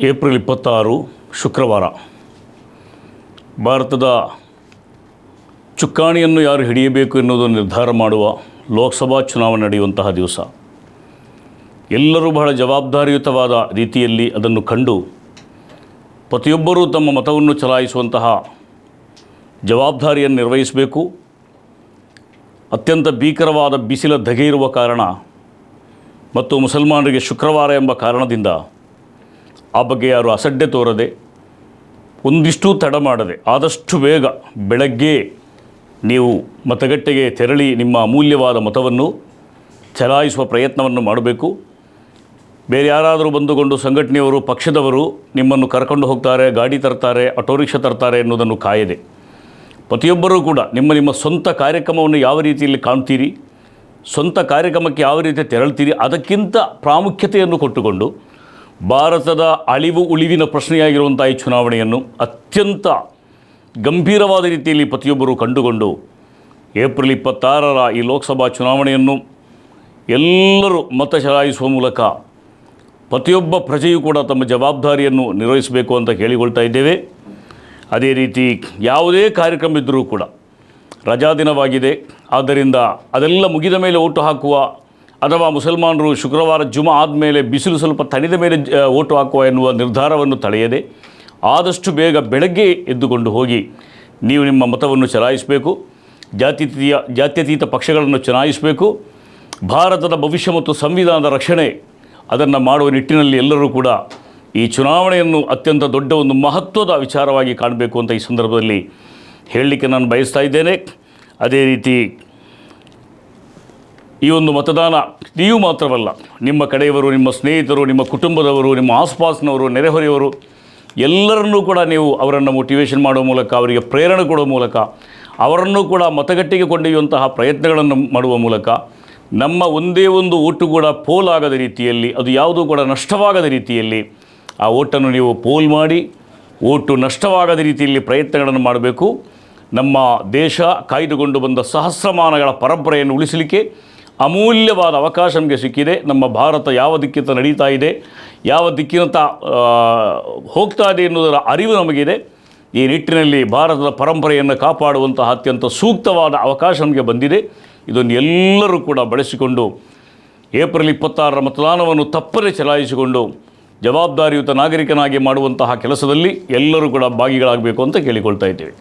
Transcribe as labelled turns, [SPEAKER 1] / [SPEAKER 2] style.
[SPEAKER 1] April ಇಪ್ಪತ್ತಾರು, ಶುಕ್ರವಾರ. ಭಾರತದ ಚುಕ್ಕಾಣಿಯನ್ನು ಯಾರು ಹಿಡಿಯಬೇಕು ಎನ್ನುವುದನ್ನು ನಿರ್ಧಾರ ಮಾಡುವ ಲೋಕಸಭಾ ಚುನಾವಣೆ ನಡೆಯುವಂತಹ ದಿವಸ. ಎಲ್ಲರೂ ಬಹಳ ಜವಾಬ್ದಾರಿಯುತವಾದ ರೀತಿಯಲ್ಲಿ ಅದನ್ನು ಕಂಡು ಪ್ರತಿಯೊಬ್ಬರೂ ತಮ್ಮ ಮತವನ್ನು ಚಲಾಯಿಸುವಂತಹ ಜವಾಬ್ದಾರಿಯನ್ನು ನಿರ್ವಹಿಸಬೇಕು. ಅತ್ಯಂತ ಭೀಕರವಾದ ಬಿಸಿಲ ಧಗೆ ಇರುವ ಕಾರಣ ಮತ್ತು ಮುಸಲ್ಮಾನರಿಗೆ ಶುಕ್ರವಾರ ಎಂಬ ಕಾರಣದಿಂದ ಆ ಬಗ್ಗೆ ಯಾರು ಅಸಡ್ಡೆ ತೋರದೆ, ಒಂದಿಷ್ಟು ತಡ ಮಾಡದೆ, ಆದಷ್ಟು ಬೇಗ ಬೆಳಗ್ಗೆ ನೀವು ಮತಗಟ್ಟೆಗೆ ತೆರಳಿ ನಿಮ್ಮ ಅಮೂಲ್ಯವಾದ ಮತವನ್ನು ಚಲಾಯಿಸುವ ಪ್ರಯತ್ನವನ್ನು ಮಾಡಬೇಕು. ಬೇರೆ ಯಾರಾದರೂ ಬಂದುಕೊಂಡು ಸಂಘಟನೆಯವರು, ಪಕ್ಷದವರು ನಿಮ್ಮನ್ನು ಕರ್ಕೊಂಡು ಹೋಗ್ತಾರೆ, ಗಾಡಿ ತರ್ತಾರೆ, ಆಟೋ ರಿಕ್ಷಾ ತರ್ತಾರೆ ಎನ್ನುವುದನ್ನು ಕಾಯದೆ. ಪ್ರತಿಯೊಬ್ಬರೂ ಕೂಡ ನಿಮ್ಮ ನಿಮ್ಮ ಸ್ವಂತ ಕಾರ್ಯಕ್ರಮವನ್ನು ಯಾವ ರೀತಿಯಲ್ಲಿ ಕಾಣ್ತೀರಿ, ಸ್ವಂತ ಕಾರ್ಯಕ್ರಮಕ್ಕೆ ಯಾವ ರೀತಿ ತೆರಳ್ತೀರಿ, ಅದಕ್ಕಿಂತ ಪ್ರಾಮುಖ್ಯತೆಯನ್ನು ಕೊಟ್ಟುಕೊಂಡು ಭಾರತದ ಅಳಿವು ಉಳಿವಿನ ಪ್ರಶ್ನೆಯಾಗಿರುವಂಥ ಈ ಚುನಾವಣೆಯನ್ನು ಅತ್ಯಂತ ಗಂಭೀರವಾದ ರೀತಿಯಲ್ಲಿ ಪ್ರತಿಯೊಬ್ಬರು ಕಂಡುಕೊಂಡು ಏಪ್ರಿಲ್ ಇಪ್ಪತ್ತಾರರ ಈ ಲೋಕಸಭಾ ಚುನಾವಣೆಯನ್ನು ಎಲ್ಲರೂ ಮತ ಚಲಾಯಿಸುವ ಮೂಲಕ ಪ್ರತಿಯೊಬ್ಬ ಪ್ರಜೆಯೂ ಕೂಡ ತಮ್ಮ ಜವಾಬ್ದಾರಿಯನ್ನು ನಿರ್ವಹಿಸಬೇಕು ಅಂತ ಕೇಳಿಕೊಳ್ತಾ ಇದ್ದೇವೆ. ಅದೇ ರೀತಿ ಯಾವುದೇ ಕಾರ್ಯಕ್ರಮ ಇದ್ದರೂ ಕೂಡ ರಜಾದಿನವಾಗಿದೆ ಆದ್ದರಿಂದ ಅದೆಲ್ಲ ಮುಗಿದ ಮೇಲೆ ಓಟು ಹಾಕುವ ಅಥವಾ ಮುಸಲ್ಮಾನರು ಶುಕ್ರವಾರ ಜುಮಾ ಆದಮೇಲೆ ಬಿಸಿಲು ಸ್ವಲ್ಪ ತಣಿದ ಮೇಲೆ ಓಟು ಹಾಕುವ ಎನ್ನುವ ನಿರ್ಧಾರವನ್ನು ತಳೆಯದೆ ಆದಷ್ಟು ಬೇಗ ಬೆಳಗ್ಗೆ ಎದ್ದುಕೊಂಡು ಹೋಗಿ ನೀವು ನಿಮ್ಮ ಮತವನ್ನು ಚಲಾಯಿಸಬೇಕು. ಜಾತ್ಯತೀಯ ಜಾತ್ಯತೀತ ಪಕ್ಷಗಳನ್ನು ಚಲಾಯಿಸಬೇಕು. ಭಾರತದ ಭವಿಷ್ಯ ಮತ್ತು ಸಂವಿಧಾನದ ರಕ್ಷಣೆ ಅದನ್ನು ಮಾಡುವ ನಿಟ್ಟಿನಲ್ಲಿ ಎಲ್ಲರೂ ಕೂಡ ಈ ಚುನಾವಣೆಯನ್ನು ಅತ್ಯಂತ ದೊಡ್ಡ ಒಂದು ಮಹತ್ವದ ವಿಚಾರವಾಗಿ ಕಾಣಬೇಕು ಅಂತ ಈ ಸಂದರ್ಭದಲ್ಲಿ ಹೇಳಲಿಕ್ಕೆ ನಾನು ಬಯಸ್ತಾ ಇದ್ದೇನೆ. ಅದೇ ರೀತಿ ಈ ಒಂದು ಮತದಾನ ನೀವು ಮಾತ್ರವಲ್ಲ, ನಿಮ್ಮ ಕಡೆಯವರು, ನಿಮ್ಮ ಸ್ನೇಹಿತರು, ನಿಮ್ಮ ಕುಟುಂಬದವರು, ನಿಮ್ಮ ಆಸ್ಪಾಸ್ನವರು, ನೆರೆಹೊರೆಯವರು, ಎಲ್ಲರನ್ನೂ ಕೂಡ ನೀವು ಅವರನ್ನು ಮೋಟಿವೇಶನ್ ಮಾಡುವ ಮೂಲಕ, ಅವರಿಗೆ ಪ್ರೇರಣೆ ಕೊಡುವ ಮೂಲಕ, ಅವರನ್ನು ಕೂಡ ಮತಗಟ್ಟೆಗೆ ಕೊಂಡೊಯ್ಯುವಂತಹ ಪ್ರಯತ್ನಗಳನ್ನು ಮಾಡುವ ಮೂಲಕ, ನಮ್ಮ ಒಂದೇ ಒಂದು ಓಟು ಕೂಡ ಪೋಲಾಗದ ರೀತಿಯಲ್ಲಿ, ಅದು ಯಾವುದೂ ಕೂಡ ನಷ್ಟವಾಗದ ರೀತಿಯಲ್ಲಿ, ಆ ಓಟನ್ನು ನೀವು ಪೋಲ್ ಮಾಡಿ, ಓಟು ನಷ್ಟವಾಗದ ರೀತಿಯಲ್ಲಿ ಪ್ರಯತ್ನಗಳನ್ನು ಮಾಡಬೇಕು. ನಮ್ಮ ದೇಶ ಕಾಯ್ದುಕೊಂಡು ಬಂದ ಸಹಸ್ರಮಾನಗಳ ಪರಂಪರೆಯನ್ನು ಉಳಿಸಲಿಕ್ಕೆ ಅಮೂಲ್ಯವಾದ ಅವಕಾಶ ನಮಗೆ ಸಿಕ್ಕಿದೆ. ನಮ್ಮ ಭಾರತ ಯಾವ ದಿಕ್ಕಿಂತ ನಡೀತಾ ಇದೆ, ಯಾವ ದಿಕ್ಕಿನತ್ತ ಹೋಗ್ತಾ ಇದೆ ಎನ್ನುವುದರ ಅರಿವು ನಮಗಿದೆ. ಈ ನಿಟ್ಟಿನಲ್ಲಿ ಭಾರತದ ಪರಂಪರೆಯನ್ನು ಕಾಪಾಡುವಂತಹ ಅತ್ಯಂತ ಸೂಕ್ತವಾದ ಅವಕಾಶ ನಮಗೆ ಬಂದಿದೆ. ಇದನ್ನು ಎಲ್ಲರೂ ಕೂಡ ಬಳಸಿಕೊಂಡು ಏಪ್ರಿಲ್ ಇಪ್ಪತ್ತಾರರ ಮತದಾನವನ್ನು ತಪ್ಪದೆ ಚಲಾಯಿಸಿಕೊಂಡು ಜವಾಬ್ದಾರಿಯುತ ನಾಗರಿಕನಾಗಿ ಮಾಡುವಂತಹ ಕೆಲಸದಲ್ಲಿ ಎಲ್ಲರೂ ಕೂಡ ಭಾಗಿಗಳಾಗಬೇಕು ಅಂತ ಕೇಳಿಕೊಳ್ತಾ ಇದ್ದೇವೆ.